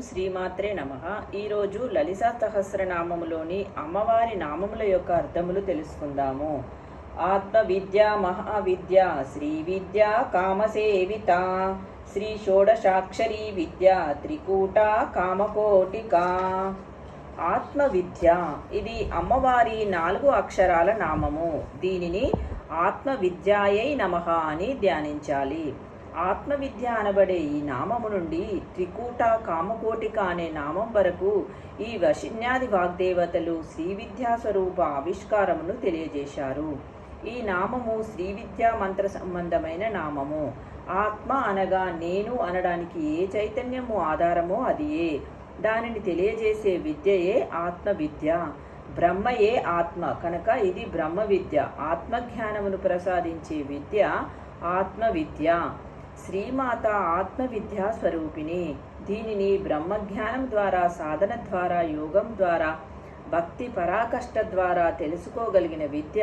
శ్రీమాత్రే నమ. ఈరోజు లలితా సహస్రనామములోని అమ్మవారి నామముల యొక్క అర్థములు తెలుసుకుందాము. ఆత్మ విద్య మహావిద్య శ్రీ విద్య కామసేవిత శ్రీ షోడశాక్షరీ విద్య త్రికూట కామకోటిక. ఆత్మ విద్య ఇది అమ్మవారి నాలుగు అక్షరాల నామము. దీనిని ఆత్మ విద్యాయై నమః అని ధ్యానించాలి. ఆత్మవిద్య అనబడే ఈ నామము నుండి త్రికూట కామకోటిక అనే నామం వరకు ఈ వశిన్యాది వాగ్దేవతలు శ్రీ విద్యా స్వరూప ఆవిష్కారమును తెలియజేశారు. ఈ నామము శ్రీ విద్యా మంత్ర సంబంధమైన నామము. ఆత్మ అనగా నేను అనడానికి ఏ చైతన్యము ఆధారమో అదియే. దానిని తెలియజేసే విద్యయే ఆత్మ విద్య బ్రహ్మయే ఆత్మ. కనుక ఇది బ్రహ్మ విద్య ఆత్మజ్ఞానమును ప్రసాదించే విద్య ఆత్మ విద్య శ్రీమాత ఆత్మ విద్యా స్వరూపిణి. దీనిని బ్రహ్మజ్ఞానం ద్వారా సాధన ద్వారా యోగం ద్వారా భక్తి పరాకష్ట ద్వారా తెలుసుకోగలిగిన విద్య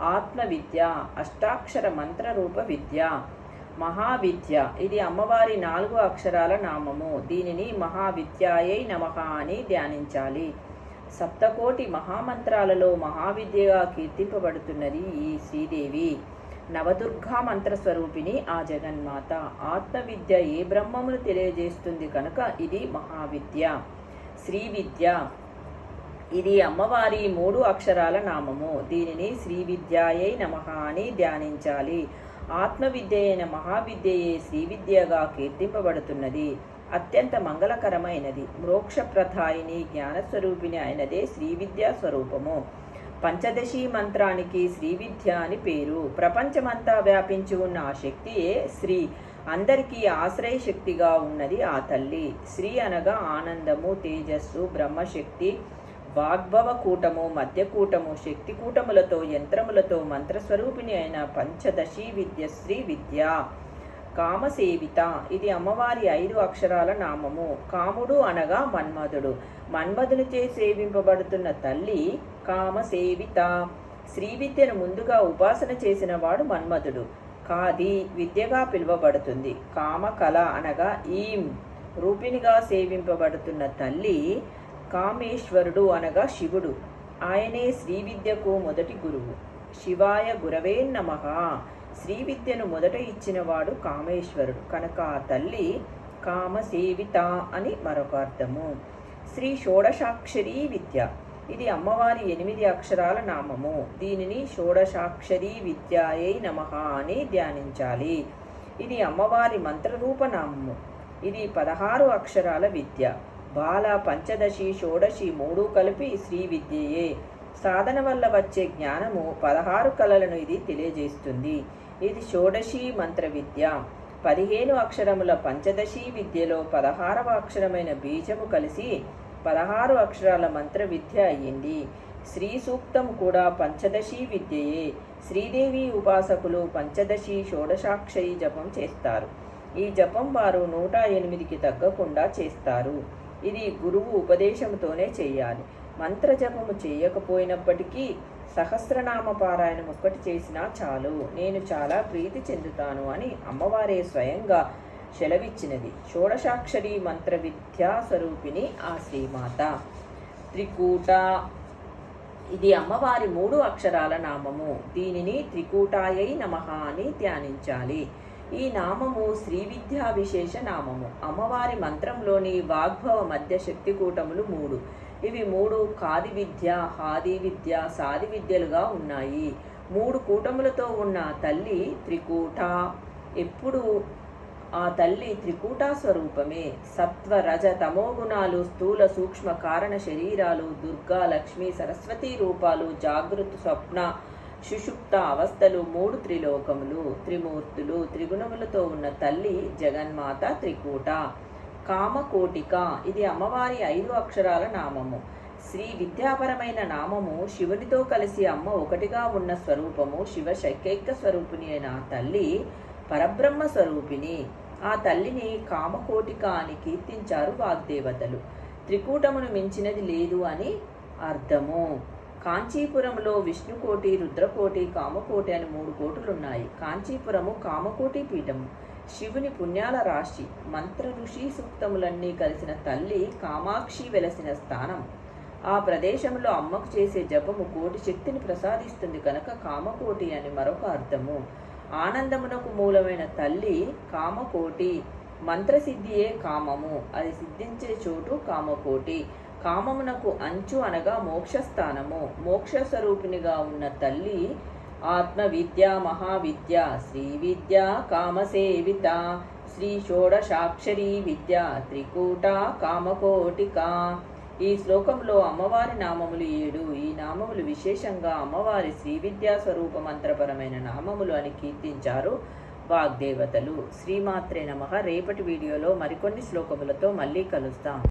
ఆత్మ విద్య అష్టాక్షర మంత్రరూప విద్య. మహావిద్య. ఇది అమ్మవారి నాలుగు అక్షరాల నామము. దీనిని మహావిద్యాయై నమః అని ధ్యానించాలి. సప్తకోటి మహామంత్రాలలో మహావిద్యగా కీర్తింపబడుతున్నది ఈ శ్రీదేవి. నవదుర్గా మంత్రస్వరూపిణి ఆ జగన్మాత. ఆత్మవిద్య ఏ బ్రహ్మమును తెలియజేస్తుంది కనుక ఇది మహావిద్య. శ్రీ విద్య ఇది అమ్మవారి మూడు అక్షరాల నామము. దీనిని శ్రీ విద్యాయై నమః అని ధ్యానించాలి. ఆత్మవిద్య అయిన మహావిద్యయే శ్రీ విద్యగా కీర్తింపబడుతున్నది. అత్యంత మంగళకరమైనది. మోక్షప్రధాయిని జ్ఞానస్వరూపిణి అయినదే శ్రీ విద్యా స్వరూపము. పంచదశి మంత్రానికి శ్రీ విద్య అని పేరు. ప్రపంచమంతా వ్యాపించి ఉన్న ఆ శక్తియే శ్రీ. అందరికీ ఆశ్రయ శక్తిగా ఉన్నది ఆ తల్లి. శ్రీ అనగా ఆనందము తేజస్సు బ్రహ్మశక్తి వాగ్భవ కూటము మధ్యకూటము శక్తి కూటములతో యంత్రములతో మంత్రస్వరూపిణి అయిన పంచదశి విద్య శ్రీ విద్య కామసేవిత. ఇది అమ్మవారి ఐదు అక్షరాల నామము. కాముడు అనగా మన్మధుడు. మన్మధునిచే సేవింపబడుతున్న తల్లి కామసేవిత శ్రీ విద్యను ముందుగా ఉపాసన చేసిన వాడు మన్మధుడు. కాది విద్యగా పిలువబడుతుంది. కామ కళ అనగా ఈం. రూపిణిగా సేవింపబడుతున్న తల్లి కామేశ్వరుడు అనగా శివుడు. ఆయనే శ్రీ విద్యకు మొదటి గురువు. శివాయ గురవే నమ. శ్రీ విద్యను మొదట ఇచ్చినవాడు కామేశ్వరుడు. కనుక ఆ తల్లి కామసేవిత అని మరొక అర్థము. శ్రీ షోడశాక్షరీ విద్య. ఇది అమ్మవారి ఎనిమిది అక్షరాల నామము. దీనిని షోడశాక్షరీ విద్యాయై నమః అని ధ్యానించాలి. ఇది అమ్మవారి మంత్రరూప నామము. ఇది పదహారు అక్షరాల విద్య. బాల పంచదశి షోడశి మూడు కలిపి శ్రీ విద్యయే. సాధన వల్ల వచ్చే జ్ఞానము పదహారు కళలను ఇది తెలియజేస్తుంది. ఇది షోడశి మంత్ర విద్య. పదిహేను అక్షరముల పంచదశి విద్యలో పదహారవ అక్షరమైన బీజము కలిసి పదహారు అక్షరాల మంత్ర విద్య అయ్యింది. శ్రీ సూక్తం కూడా పంచదశి విద్యయే. శ్రీదేవి ఉపాసకులు పంచదశి షోడశాక్షరి జపం చేస్తారు. ఈ జపం వారు నూట ఎనిమిదికి తగ్గకుండా చేస్తారు. ఇది గురువు ఉపదేశంతోనే చేయాలి. మంత్ర జపము చేయకపోయినప్పటికీ సహస్రనామ పారాయణం ఒక్కటి చేసినా చాలు. నేను చాలా ప్రీతి చెందుతాను అని అమ్మవారే స్వయంగా సెలవిచ్చినది షోడశాక్షరి మంత్ర విద్యా స్వరూపిణి ఆ శ్రీమాత. త్రికూట ఇది అమ్మవారి మూడు అక్షరాల నామము. దీనిని త్రికూటాయై నమః అని ధ్యానించాలి. ఈ నామము శ్రీ విద్యా విశేష నామము. అమ్మవారి మంత్రంలోని వాగ్భవ మధ్య శక్తి కూటములు మూడు. ఇవి మూడు కాది విద్య హాది విద్య సాది విద్యలుగా ఉన్నాయి. మూడు కూటములతో ఉన్న తల్లి త్రికూట. ఎప్పుడు ఆ తల్లి త్రికూటా స్వరూపమే. సత్వ రజ తమో గుణాలు స్థూల సూక్ష్మ కారణ శరీరాలు దుర్గా లక్ష్మి సరస్వతి రూపాలు జాగృత స్వప్న సుషుప్త అవస్థలు మూడు త్రిలోకములు. త్రిమూర్తులు త్రిగుణములతో ఉన్న తల్లి జగన్మాత త్రికూట. కామకోటిక ఇది అమ్మవారి ఐదు అక్షరాల నామము. శ్రీ విద్యాపరమైన నామము శివునితో కలిసి అమ్మ ఒకటిగా ఉన్న స్వరూపము శివ శైకైక స్వరూపిణి అయిన తల్లి పరబ్రహ్మ స్వరూపిణి. ఆ తల్లిని కామకోటిక అని కీర్తించారు వాగ్దేవతలు. త్రికూటమును మించినది లేదు అని అర్థము. కాంచీపురంలో విష్ణుకోటి రుద్రకోటి కామకోటి అని మూడు కోటులున్నాయి. కాంచీపురము కామకోటి పీఠము. శివుని పుణ్యాల రాశి. మంత్ర ఋషి సూక్తములన్నీ కలిసిన తల్లి కామాక్షి వెలసిన స్థానం. ఆ ప్రదేశంలో అమ్మకు చేసే జపము కోటి శక్తిని ప్రసాదిస్తుంది కనుక కామకోటి అని మరొక అర్థము. ఆనందమునకు మూలమైన తల్లి కామకోటి. మంత్రసిద్ధియే కామము. అది సిద్ధించే చోటు కామకోటి. కామమునకు అంచు అనగా మోక్షస్థానము. మోక్ష స్వరూపిణిగా ఉన్న తల్లి ఆత్మ విద్య మహావిద్య శ్రీ విద్య కామసేవిత శ్రీ షోడశాక్షరీ విద్య త్రికూట కామకోటిక. ఈ శ్లోకంలో అమ్మవారి నామములు ఏడు. ఈ నామములు విశేషంగా అమ్మవారి శ్రీ విద్యా స్వరూప మంత్రపరమైన నామములు అని కీర్తించారు వాగ్దేవతలు. శ్రీమాత్రే నమః. రేపటి వీడియోలో మరికొన్ని శ్లోకములతో మళ్ళీ కలుస్తాం.